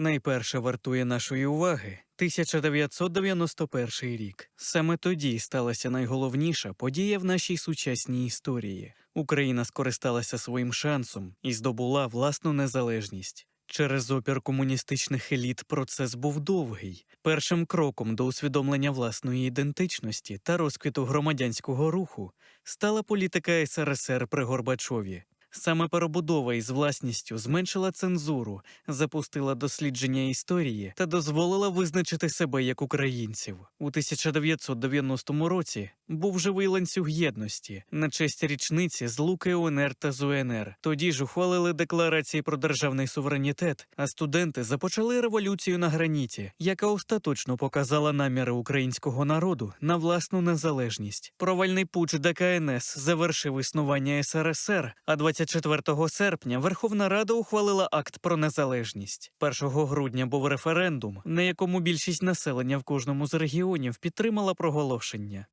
Найперше вартує нашої уваги 1991 рік. Саме тоді сталася найголовніша подія в нашій сучасній історії. Україна скористалася своїм шансом і здобула власну незалежність. Через опір комуністичних еліт процес був довгий. Першим кроком до усвідомлення власної ідентичності та розквіту громадянського руху стала політика СРСР при Горбачові. Саме перебудова із власністю зменшила цензуру, запустила дослідження історії та дозволила визначити себе як українців. У 1990 році був живий ланцюг єдності на честь річниці злуки УНР та ЗУНР. Тоді ж ухвалили декларації про державний суверенітет, а студенти започали революцію на граніті, яка остаточно показала наміри українського народу на власну незалежність. Провальний путч ДКНС завершив існування СРСР, а 24 серпня Верховна Рада ухвалила акт про незалежність. 1 грудня був референдум, на якому більшість населення в кожному з регіонів підтримала проголошення.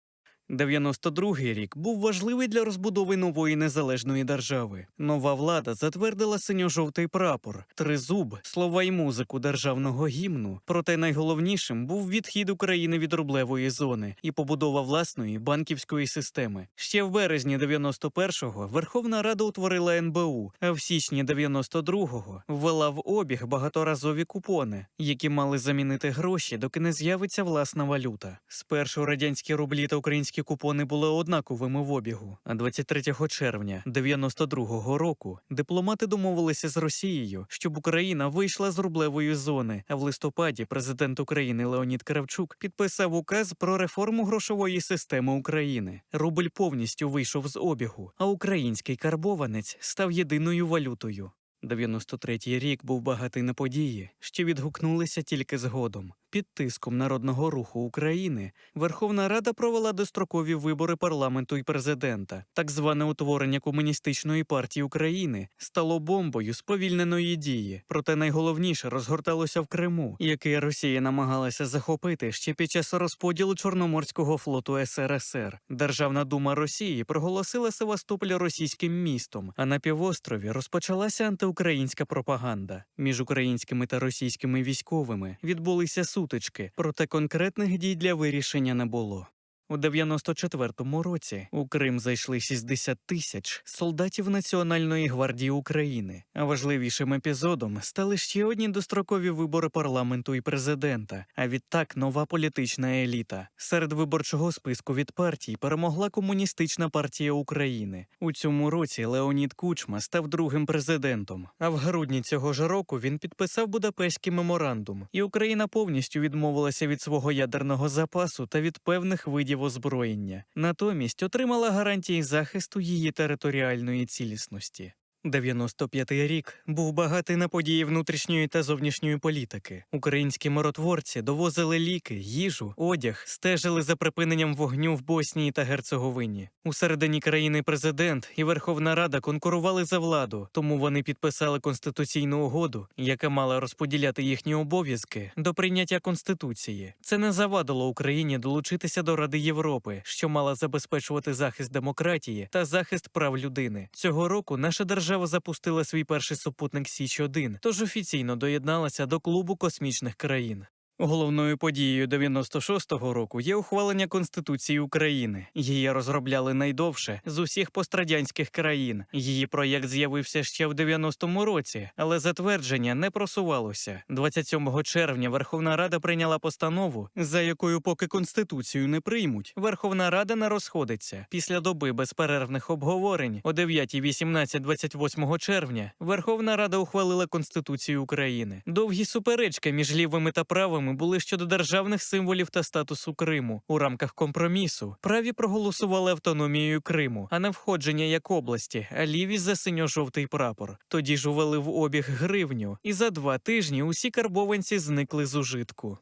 92-й рік був важливий для розбудови нової незалежної держави. Нова влада затвердила синьо-жовтий прапор, тризуб, слова й музику державного гімну. Проте найголовнішим був відхід України від рублевої зони і побудова власної банківської системи. Ще в березні 91-го Верховна Рада утворила НБУ, а в січні 92-го ввела в обіг багаторазові купони, які мали замінити гроші, доки не з'явиться власна валюта. Спершу радянські рублі та українські купони були однаковими в обігу. А 23 червня 92-го року дипломати домовилися з Росією, щоб Україна вийшла з рублевої зони. А в листопаді президент України Леонід Кравчук підписав указ про реформу грошової системи України. Рубль повністю вийшов з обігу, а український карбованець став єдиною валютою. 93-й рік був багатий на події, що відгукнулися тільки згодом. Під тиском народного руху України Верховна Рада провела дострокові вибори парламенту і президента. Так зване утворення комуністичної партії України стало бомбою сповільненої дії. Проте найголовніше розгорталося в Криму, який Росія намагалася захопити ще під час розподілу Чорноморського флоту СРСР. Державна дума Росії проголосила Севастополь російським містом, а на півострові розпочалася антиукраїнська пропаганда. Між українськими та російськими військовими відбулися сутички, проте конкретних дій для вирішення не було. У 94-му році у Крим зайшли 60 тисяч солдатів Національної гвардії України. А важливішим епізодом стали ще одні дострокові вибори парламенту і президента. А відтак нова політична еліта. Серед виборчого списку від партій перемогла комуністична партія України. У цьому році Леонід Кучма став другим президентом. А в грудні цього ж року він підписав Будапештський меморандум, і Україна повністю відмовилася від свого ядерного запасу та від певних видів озброєння, натомість отримала гарантії захисту її територіальної цілісності. 95-й рік був багатий на події внутрішньої та зовнішньої політики. Українські миротворці довозили ліки, їжу, одяг, стежили за припиненням вогню в Боснії та Герцеговині. У середині країни президент і Верховна Рада конкурували за владу, тому вони підписали конституційну угоду, яка мала розподіляти їхні обов'язки до прийняття конституції. Це не завадило Україні долучитися до Ради Європи, що мала забезпечувати захист демократії та захист прав людини. Цього року наша держава запустила свій перший супутник Січ 1 тож офіційно доєдналася до клубу космічних країн. Головною подією 96-го року є ухвалення Конституції України. Її розробляли найдовше з усіх пострадянських країн. Її проєкт з'явився ще в 90-му році, але затвердження не просувалося. 27 червня Верховна Рада прийняла постанову, за якою, поки конституцію не приймуть, Верховна Рада не розходиться. Після доби безперервних обговорень о 9, 18, 28 червня Верховна Рада ухвалила Конституцію України. Довгі суперечки між лівими та правими були щодо державних символів та статусу Криму у рамках компромісу. Праві проголосували автономією Криму, а не входження як області, а ліві за синьо-жовтий прапор. Тоді ж увели в обіг гривню, і за два тижні усі карбованці зникли з ужитку.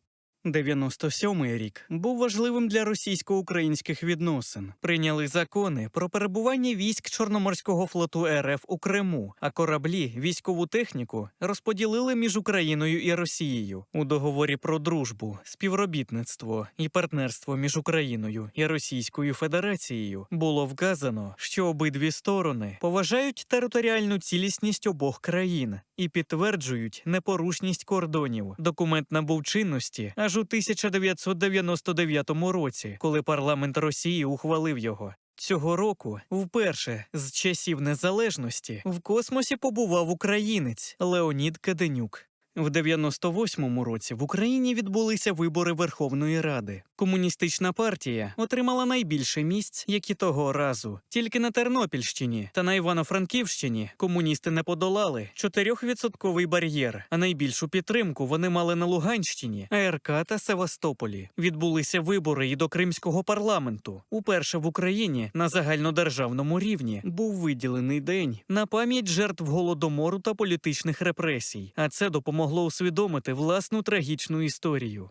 97-й рік був важливим для російсько-українських відносин. Прийняли закони про перебування військ Чорноморського флоту РФ у Криму, а кораблі, військову техніку розподілили між Україною і Росією у договорі про дружбу, співробітництво і партнерство між Україною і Російською Федерацією. Було вказано, що обидві сторони поважають територіальну цілісність обох країн і підтверджують непорушність кордонів. Документ набув чинності аж у 1999 році, коли парламент Росії ухвалив його. Цього року, вперше з часів незалежності, в космосі побував українець Леонід Каденюк. В 98-му році в Україні відбулися вибори Верховної Ради. Комуністична партія отримала найбільше місць, як і того разу. Тільки на Тернопільщині та на Івано-Франківщині комуністи не подолали 4% бар'єр, а найбільшу підтримку вони мали на Луганщині, АРК та Севастополі. Відбулися вибори і до Кримського парламенту. Уперше в Україні на загальнодержавному рівні був виділений день на пам'ять жертв голодомору та політичних репресій, а це допомогло усвідомити власну трагічну історію.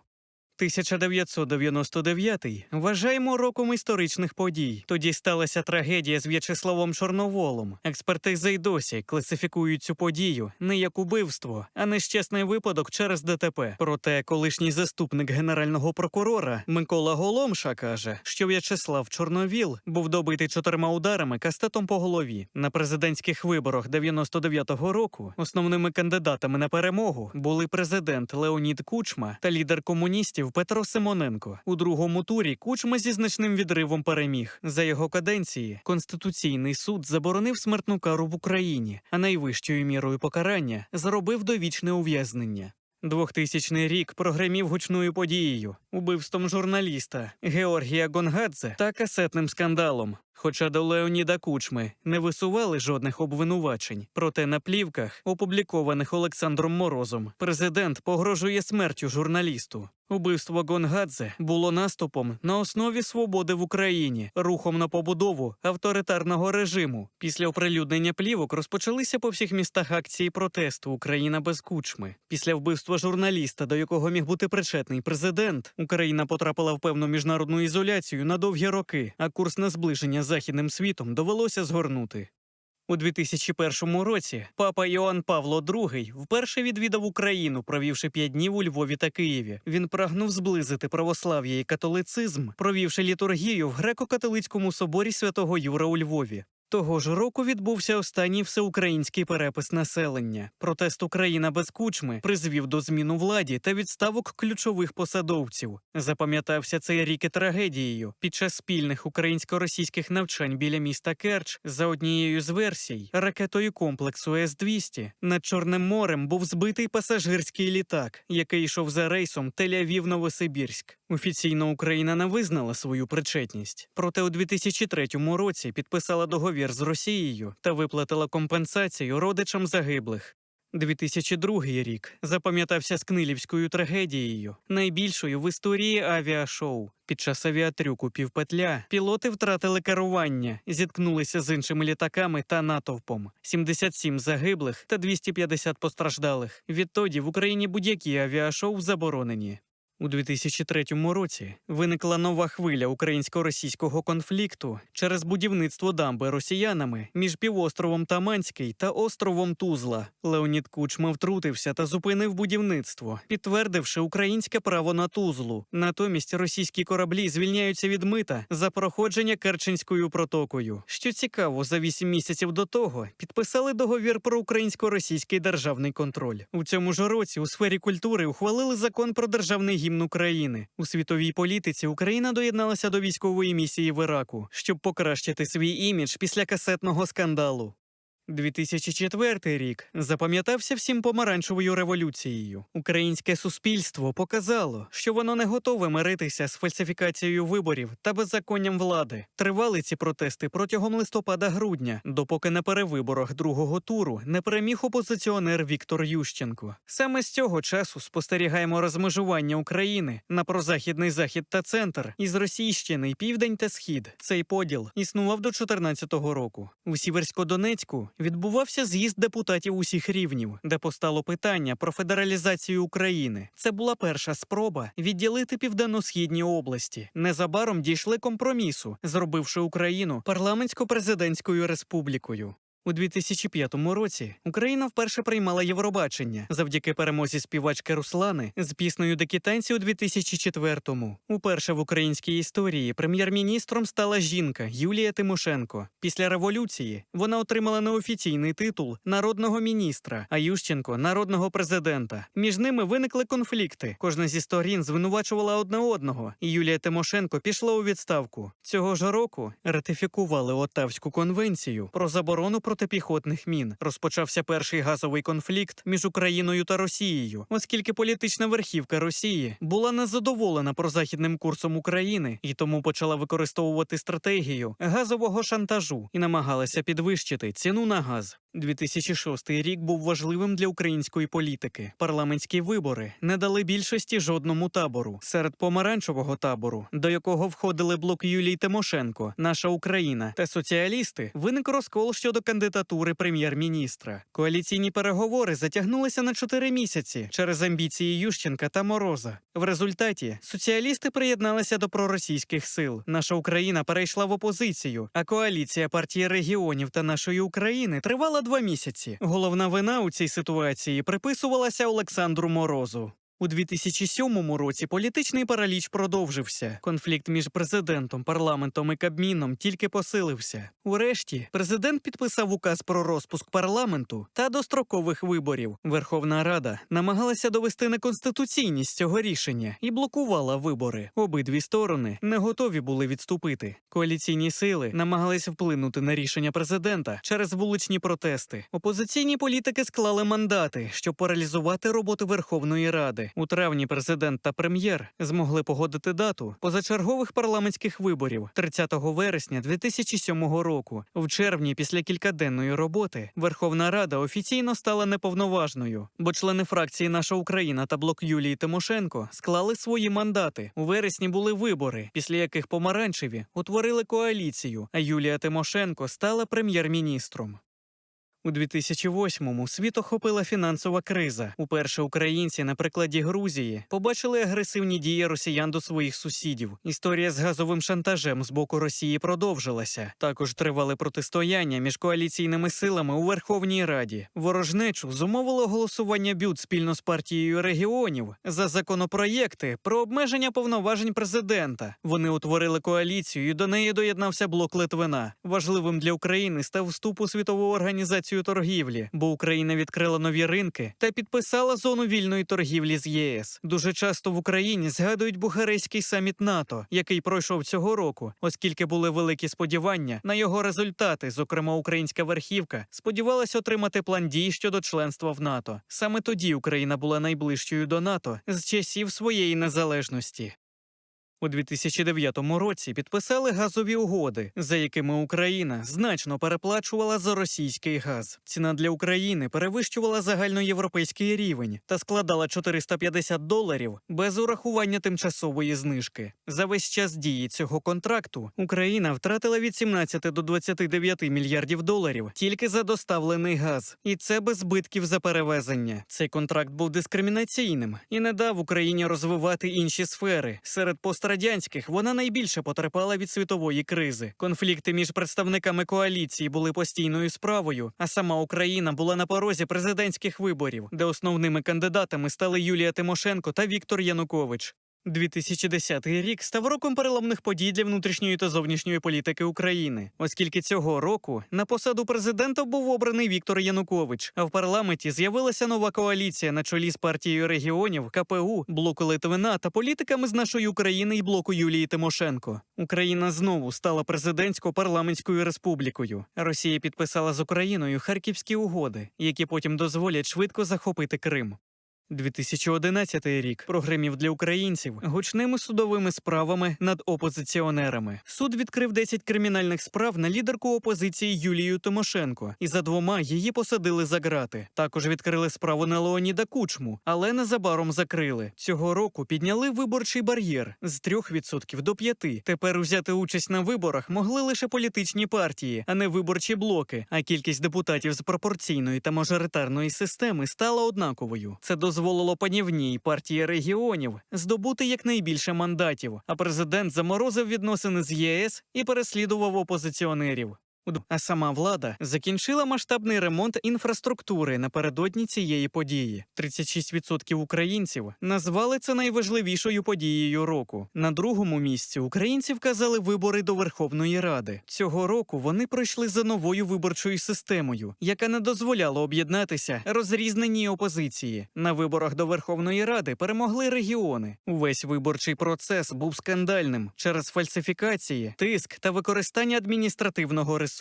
1999 вважаємо роком історичних подій. Тоді сталася трагедія з В'ячеславом Чорноволом. Експертизи й досі класифікують цю подію не як убивство, а нещасний випадок через ДТП. Проте колишній заступник генерального прокурора Микола Голомша каже, що В'ячеслав Чорновіл був добитий чотирма ударами кастетом по голові. На президентських виборах 99-го року основними кандидатами на перемогу були президент Леонід Кучма та лідер комуністів Петро Симоненко. У другому турі Кучма зі значним відривом переміг. За його каденції Конституційний суд заборонив смертну кару в Україні, а найвищою мірою покарання зробив довічне ув'язнення. 2000 рік прогремів гучною подією, убивством журналіста Георгія Гонгадзе та касетним скандалом. Хоча до Леоніда Кучми не висували жодних обвинувачень, проте на плівках, опублікованих Олександром Морозом, президент погрожує смертю журналісту. Убивство Гонгадзе було наступом на основі свободи в Україні, рухом на побудову авторитарного режиму. Після оприлюднення плівок розпочалися по всіх містах акції протесту Україна без кучми. Після вбивства журналіста, до якого міг бути причетний президент, Україна потрапила в певну міжнародну ізоляцію на довгі роки, а курс на зближення західним світом довелося згорнути. У 2001 році папа Іоанн Павло II вперше відвідав Україну, провівши п'ять днів у Львові та Києві. Він прагнув зблизити православ'я і католицизм, провівши літургію в греко-католицькому соборі святого Юра у Львові. Того ж року відбувся останній всеукраїнський перепис населення. Протест Україна без кучми призвів до змін у владі та відставок ключових посадовців. Запам'ятався цей рік і трагедією під час спільних українсько-російських навчань біля міста Керч за однією з версій ракетою комплексу С-200 над Чорним морем був збитий пасажирський літак, який йшов за рейсом Тель-Авів-Новосибірськ. Офіційно Україна не визнала свою причетність. Проте у 2003 році підписала договір з Росією та виплатила компенсацію родичам загиблих. 2002 рік запам'ятався з Книлівською трагедією, найбільшою в історії авіашоу. Під час авіатрюку півпетля пілоти втратили керування, зіткнулися з іншими літаками та натовпом. 77 загиблих та 250 постраждалих. Відтоді в Україні будь-які авіашоу заборонені. У 2003 році виникла нова хвиля українсько-російського конфлікту через будівництво дамби росіянами між півостровом Таманський та островом Тузла. Леонід Кучма втрутився та зупинив будівництво, підтвердивши українське право на Тузлу. Натомість російські кораблі звільняються від мита за проходження Керченською протокою. Що цікаво, за вісім місяців до того підписали договір про українсько-російський державний контроль. У цьому ж році у сфері культури ухвалили закон про державний гімн України. У світовій політиці Україна доєдналася до військової місії в Іраку, щоб покращити свій імідж після касетного скандалу. 2004 рік запам'ятався всім помаранчевою революцією. Українське суспільство показало, що воно не готове миритися з фальсифікацією виборів та беззаконням влади. Тривали ці протести протягом листопада-грудня, допоки на перевиборах другого туру не переміг опозиціонер Віктор Ющенко. Саме з цього часу спостерігаємо розмежування України на прозахідний захід та центр із Російщини, південь та схід. Цей поділ існував до 2014 року. У Сіверсько-Донецьку відбувався з'їзд депутатів усіх рівнів, де постало питання про федералізацію України. Це була перша спроба відділити південно-східні області. Незабаром дійшли компромісу, зробивши Україну парламентсько-президентською республікою. У 2005 році Україна вперше приймала Євробачення завдяки перемозі співачки Руслани з піснею Декітанці у 2004-му. Уперше в українській історії прем'єр-міністром стала жінка Юлія Тимошенко. Після революції вона отримала неофіційний титул народного міністра, а Ющенко народного президента. Між ними виникли конфлікти. Кожна зі сторін звинувачувала одне одного, і Юлія Тимошенко пішла у відставку. Цього ж року ратифікували Оттавську конвенцію про заборону протипіхотних мін. Розпочався перший газовий конфлікт між Україною та Росією, оскільки політична верхівка Росії була незадоволена прозахідним курсом України і тому почала використовувати стратегію газового шантажу і намагалася підвищити ціну на газ. 2006 рік був важливим для української політики. Парламентські вибори не дали більшості жодному табору. Серед помаранчевого табору, до якого входили блок Юлії Тимошенко, наша Україна та соціалісти, виник розкол щодо кандидатури прем'єр-міністра. Коаліційні переговори затягнулися на чотири місяці через амбіції Ющенка та Мороза. В результаті соціалісти приєдналися до проросійських сил. Наша Україна перейшла в опозицію, а коаліція партії регіонів та нашої України тривала два місяці. Головна вина у цій ситуації приписувалася Олександру Морозу. У 2007 році політичний параліч продовжився. Конфлікт між президентом, парламентом і Кабміном тільки посилився. Урешті президент підписав указ про розпуск парламенту та дострокових виборів. Верховна Рада намагалася довести неконституційність цього рішення і блокувала вибори. Обидві сторони не готові були відступити. Коаліційні сили намагалися вплинути на рішення президента через вуличні протести. Опозиційні політики склали мандати, щоб паралізувати роботу Верховної Ради. У травні президент та прем'єр змогли погодити дату позачергових парламентських виборів 30 вересня 2007 року. В червні, після кількаденної роботи, Верховна Рада офіційно стала неповноважною, бо члени фракції Наша Україна та блок Юлії Тимошенко склали свої мандати. У вересні були вибори, після яких помаранчеві утворили коаліцію, а Юлія Тимошенко стала прем'єр-міністром. У 2008-му світ охопила фінансова криза. Уперше українці на прикладі Грузії побачили агресивні дії росіян до своїх сусідів. Історія з газовим шантажем з боку Росії продовжилася. Також тривали протистояння між коаліційними силами у Верховній Раді. Ворожнечу зумовило голосування бют спільно з партією регіонів за законопроєкти про обмеження повноважень президента. Вони утворили коаліцію, і до неї доєднався блок Литвина. Важливим для України став вступ у світову організацію торгівлі, бо Україна відкрила нові ринки та підписала зону вільної торгівлі з ЄС. Дуже часто в Україні згадують Бухарестський саміт НАТО, який пройшов цього року, оскільки були великі сподівання на його результати. Зокрема, українська верхівка сподівалася отримати план дій щодо членства в НАТО. Саме тоді Україна була найближчою до НАТО з часів своєї незалежності. У 2009 році підписали газові угоди, за якими Україна значно переплачувала за російський газ. Ціна для України перевищувала загальноєвропейський рівень та складала 450 доларів без урахування тимчасової знижки. За весь час дії цього контракту Україна втратила від 17 до 29 мільярдів доларів тільки за доставлений газ, і це без збитків за перевезення. Цей контракт був дискримінаційним і не дав Україні розвивати інші сфери. Серед пострадянських вона найбільше потерпала від світової кризи. Конфлікти між представниками коаліції були постійною справою, а сама Україна була на порозі президентських виборів, де основними кандидатами стали Юлія Тимошенко та Віктор Янукович. 2010 рік став роком переломних подій для внутрішньої та зовнішньої політики України, оскільки цього року на посаду президента був обраний Віктор Янукович, а в парламенті з'явилася нова коаліція на чолі з партією регіонів, КПУ, блоку Литвина та політиками з нашої України і блоку Юлії Тимошенко. Україна знову стала президентсько-парламентською республікою. Росія підписала з Україною харківські угоди, які потім дозволять швидко захопити Крим. 2011 рік прогримів для українців гучними судовими справами над опозиціонерами. Суд відкрив 10 кримінальних справ на лідерку опозиції Юлію Тимошенко, і за двома її посадили за грати. Також відкрили справу на Леоніда Кучму, але незабаром закрили. Цього року підняли виборчий бар'єр з 3% до 5%. Тепер взяти участь на виборах могли лише політичні партії, а не виборчі блоки. А кількість депутатів з пропорційної та мажоритарної системи стала однаковою. Це дозволило панівній партії регіонів здобути якнайбільше мандатів. А президент заморозив відносини з ЄС і переслідував опозиціонерів. А сама влада закінчила масштабний ремонт інфраструктури напередодні цієї події. 36% українців назвали це найважливішою подією року. На другому місці українці вказали вибори до Верховної Ради. Цього року вони пройшли за новою виборчою системою, яка не дозволяла об'єднатися розрізненій опозиції. На виборах до Верховної Ради перемогли регіони. Увесь виборчий процес був скандальним через фальсифікації, тиск та використання адміністративного ресурсу.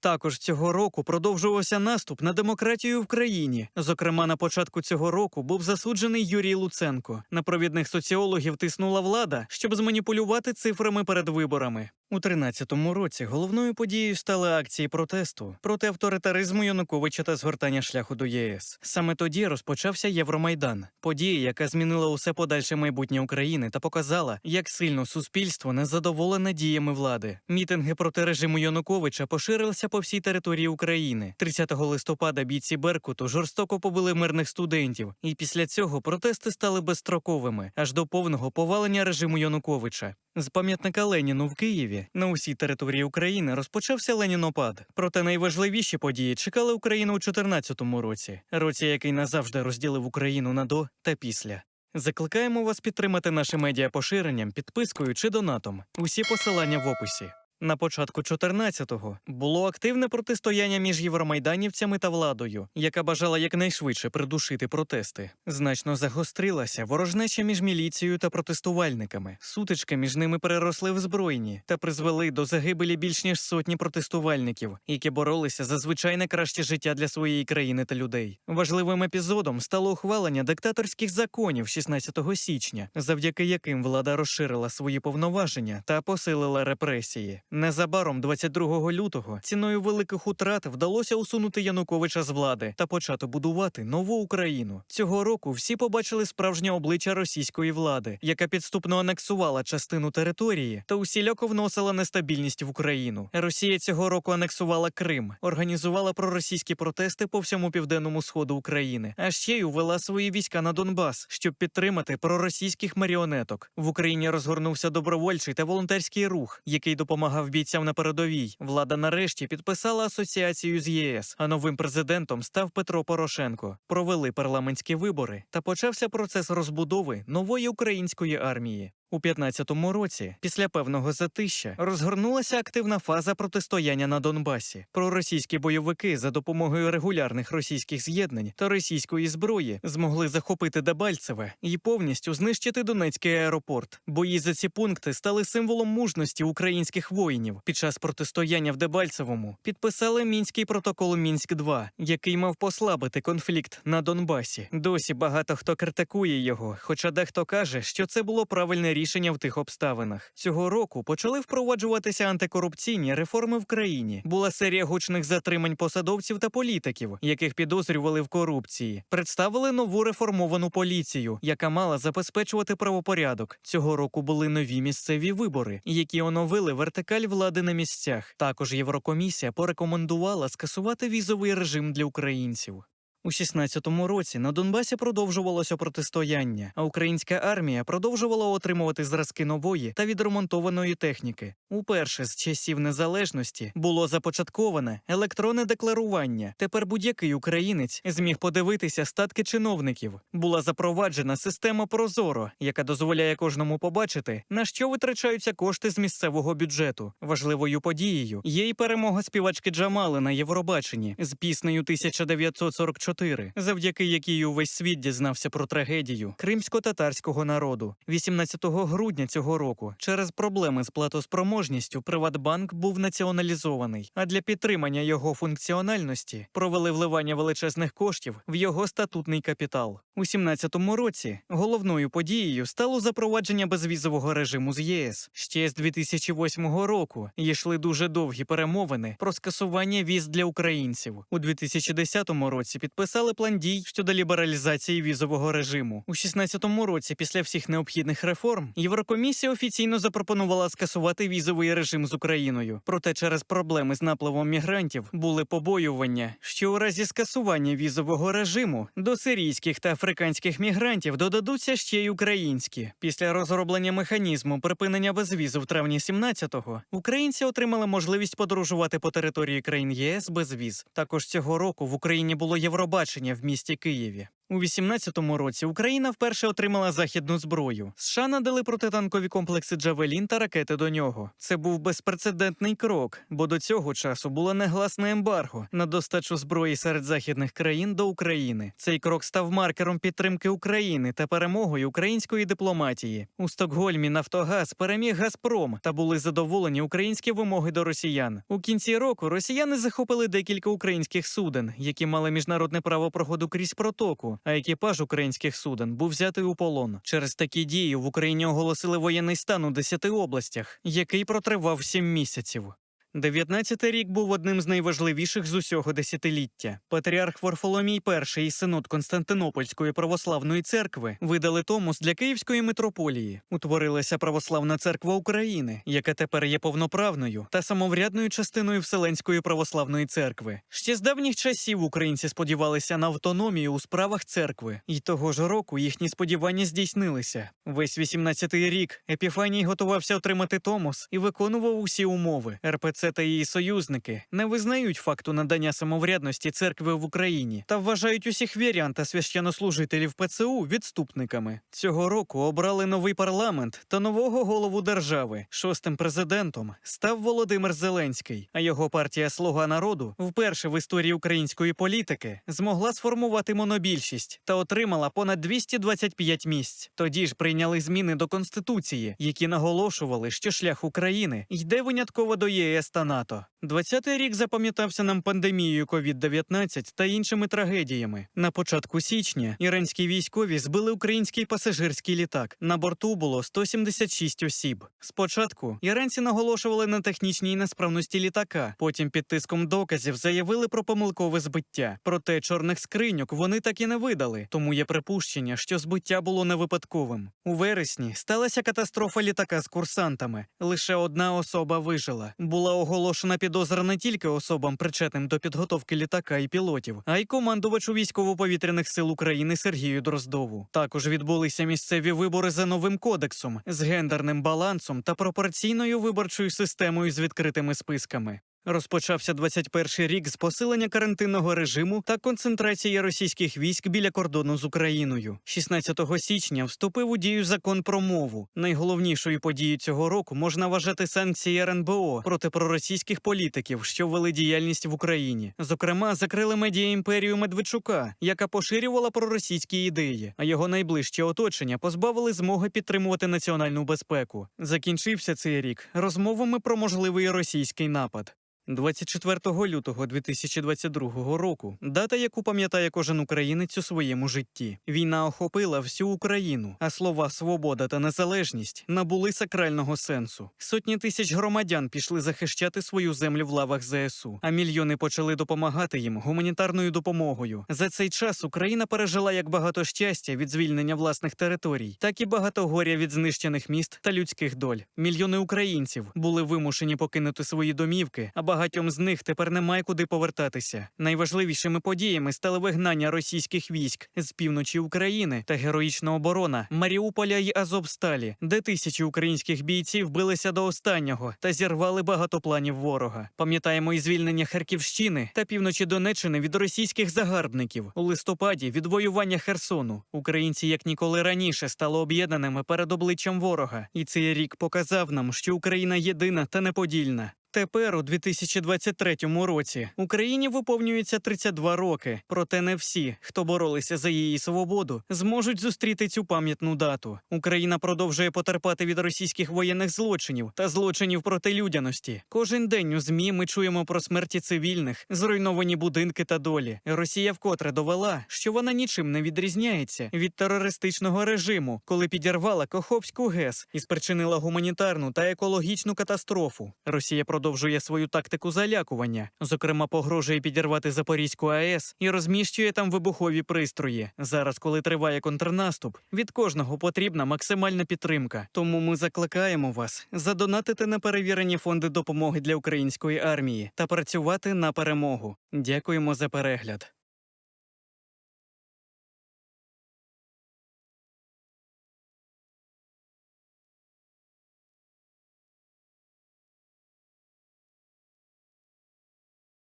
Також цього року продовжувався наступ на демократію в країні. Зокрема, на початку цього року був засуджений Юрій Луценко. На провідних соціологів тиснула влада, щоб зманіпулювати цифрами перед виборами. У 13-му році головною подією стали акції протесту проти авторитаризму Януковича та згортання шляху до ЄС. Саме тоді розпочався Євромайдан, подія, яка змінила усе подальше майбутнє України та показала, як сильно суспільство незадоволене діями влади. Мітинги проти режиму Януковича поширилися по всій території України. 30 листопада бійці Беркуту жорстоко побили мирних студентів, і після цього протести стали безстроковими аж до повного повалення режиму Януковича. З пам'ятника Леніну в Києві на усій території України розпочався Ленінопад. Проте найважливіші події чекали Україну у 2014 році, році, який назавжди розділив Україну на до та після. Закликаємо вас підтримати наше медіа поширенням, підпискою чи донатом. Усі посилання в описі. На початку 14-го було активне протистояння між євромайданівцями та владою, яка бажала якнайшвидше придушити протести. Значно загострилася ворожнеча між міліцією та протестувальниками. Сутички між ними переросли в збройні та призвели до загибелі більш ніж сотні протестувальників, які боролися за звичайне краще життя для своєї країни та людей. Важливим епізодом стало ухвалення диктаторських законів 16 січня, завдяки яким влада розширила свої повноваження та посилила репресії. Незабаром, 22 лютого, ціною великих утрат вдалося усунути Януковича з влади та почати будувати нову Україну. Цього року всі побачили справжнє обличчя російської влади, яка підступно анексувала частину території та усіляко вносила нестабільність в Україну. Росія цього року анексувала Крим, організувала проросійські протести по всьому південному сходу України, а ще й увела свої війська на Донбас, щоб підтримати проросійських маріонеток. В Україні розгорнувся добровольчий та волонтерський рух, який допомагав бійцям на передовій. Влада нарешті підписала асоціацію з ЄС, а новим президентом став Петро Порошенко. Провели парламентські вибори та почався процес розбудови нової української армії. У 15-му році, після певного затища, розгорнулася активна фаза протистояння на Донбасі. Проросійські бойовики за допомогою регулярних російських з'єднань та російської зброї змогли захопити Дебальцеве і повністю знищити Донецький аеропорт. Бої за ці пункти стали символом мужності українських воїнів. Під час протистояння в Дебальцевому підписали мінський протокол Мінськ 2 який мав послабити конфлікт на Донбасі. Досі багато хто критикує його, хоча дехто каже, що це було правильне рішення в тих обставинах. Цього року почали впроваджуватися антикорупційні реформи в країні. Була серія гучних затримань посадовців та політиків, яких підозрювали в корупції. Представили нову реформовану поліцію, яка мала забезпечувати правопорядок. Цього року були нові місцеві вибори, які оновили вертикаль влади на місцях. Також Єврокомісія порекомендувала скасувати візовий режим для українців. У 16-му році на Донбасі продовжувалося протистояння, а українська армія продовжувала отримувати зразки нової та відремонтованої техніки. Уперше з часів незалежності було започатковане електронне декларування. Тепер будь-який українець зміг подивитися статки чиновників. Була запроваджена система Прозоро, яка дозволяє кожному побачити, на що витрачаються кошти з місцевого бюджету. Важливою подією є й перемога співачки Джамали на Євробаченні з піснею 1944 1944, завдяки якій увесь світ дізнався про трагедію кримсько-татарського народу. 18 грудня цього року через проблеми з платоспроможністю Приватбанк був націоналізований, а для підтримання його функціональності провели вливання величезних коштів в його статутний капітал. У 17-му році головною подією стало запровадження безвізового режиму з ЄС. Ще з 2008 року йшли дуже довгі перемовини про скасування віз для українців. У 2010 році підписали план дій щодо лібералізації візового режиму. У 16-му році, після всіх необхідних реформ, Єврокомісія офіційно запропонувала скасувати візовий режим з Україною. Проте через проблеми з напливом мігрантів були побоювання, що у разі скасування візового режиму до сирійських та африканських мігрантів додадуться ще й українські. Після розроблення механізму припинення безвізу в травні 17-го українці отримали можливість подорожувати по території країн ЄС без віз. Також цього року в Україні було Євробачення в місті Києві. У 18-му році Україна вперше отримала західну зброю. США надали протитанкові комплекси Джавелін та ракети до нього. Це був безпрецедентний крок, бо до цього часу було негласне ембарго на достачу зброї серед західних країн до України. Цей крок став маркером підтримки України та перемогою української дипломатії. У Стокгольмі Нафтогаз переміг Газпром та були задоволені українські вимоги до росіян. У кінці року росіяни захопили декілька українських суден, які мали міжнародне право проходу крізь протоку а екіпаж українських суден був взятий у полон. Через такі дії в Україні оголосили воєнний стан у 10 областях, який протривав 7 місяців. 19-й рік був одним з найважливіших з усього десятиліття. Патріарх Варфоломій І і синод Константинопольської православної церкви видали томос для Київської митрополії. Утворилася православна церква України, яка тепер є повноправною та самоврядною частиною Вселенської православної церкви. Ще з давніх часів українці сподівалися на автономію у справах церкви, і того ж року їхні сподівання здійснилися. Весь 18-й рік Епіфаній готувався отримати томос і виконував усі умови. РПЦ та її союзники не визнають факту надання самоврядності церкви в Україні та вважають усіх вірян та священнослужителів ПЦУ відступниками. Цього року обрали новий парламент та нового голову держави. Шостим президентом став Володимир Зеленський, а його партія Слуга народу вперше в історії української політики змогла сформувати монобільшість та отримала понад 225 місць. Тоді ж прийняли зміни до конституції, які наголошували, що шлях України йде винятково до ЄС та НАТО. 20-й рік запам'ятався нам пандемією COVID-19 та іншими трагедіями. На початку січня іранські військові збили український пасажирський літак. На борту було 176 осіб. Спочатку іранці наголошували на технічній несправності літака. Потім під тиском доказів заявили про помилкове збиття. Проте чорних скриньок вони так і не видали. Тому є припущення, що збиття було не випадковим. У вересні сталася катастрофа літака з курсантами. Лише одна особа вижила. Була оголошена підозра не тільки особам, причетним до підготовки літака і пілотів, а й командувачу військово-повітряних сил України Сергію Дроздову. Також відбулися місцеві вибори за новим кодексом з гендерним балансом та пропорційною виборчою системою з відкритими списками. Розпочався 21-й рік з посилення карантинного режиму та концентрації російських військ біля кордону з Україною. 16 січня вступив у дію закон про мову. Найголовнішою подією цього року можна вважати санкції РНБО проти проросійських політиків, що вели діяльність в Україні. Зокрема, закрили медіа імперію Медведчука, яка поширювала проросійські ідеї, а його найближче оточення позбавили змоги підтримувати національну безпеку. Закінчився цей рік розмовами про можливий російський напад. 24 лютого 2022 року дата, яку пам'ятає кожен українець у своєму житті. Війна охопила всю Україну, а слова свобода та незалежність набули сакрального сенсу. Сотні тисяч громадян пішли захищати свою землю в лавах ЗСУ, а мільйони почали допомагати їм гуманітарною допомогою. За цей час Україна пережила як багато щастя від звільнення власних територій, так і багато горя від знищених міст та людських доль. Мільйони українців були вимушені покинути свої домівки, а багатьом з них тепер немає куди повертатися. Найважливішими подіями стали вигнання російських військ з півночі України та героїчна оборона Маріуполя й Азовсталі, де тисячі українських бійців билися до останнього та зірвали багато планів ворога. Пам'ятаємо і звільнення Харківщини та півночі Донеччини від російських загарбників у листопаді відвоювання Херсону. Українці як ніколи раніше стали об'єднаними перед обличчям ворога, і цей рік показав нам, що Україна єдина та неподільна. Тепер, у 2023 році, Україні виповнюється 32 роки. Проте не всі, хто боролися за її свободу, зможуть зустріти цю пам'ятну дату. Україна продовжує потерпати від російських воєнних злочинів та злочинів проти людяності. Кожен день у змі ми чуємо про смерті цивільних, зруйновані будинки та долі. Росія вкотре довела, що вона нічим не відрізняється від терористичного режиму, коли підірвала Кохопську ГЕС і спричинила гуманітарну та екологічну катастрофу. Росія продовжує свою тактику залякування, зокрема, погрожує підірвати Запорізьку АЕС і розміщує там вибухові пристрої. Зараз, коли триває контрнаступ, від кожного потрібна максимальна підтримка. Тому ми закликаємо вас задонатити на перевірені фонди допомоги для української армії та працювати на перемогу. Дякуємо за перегляд.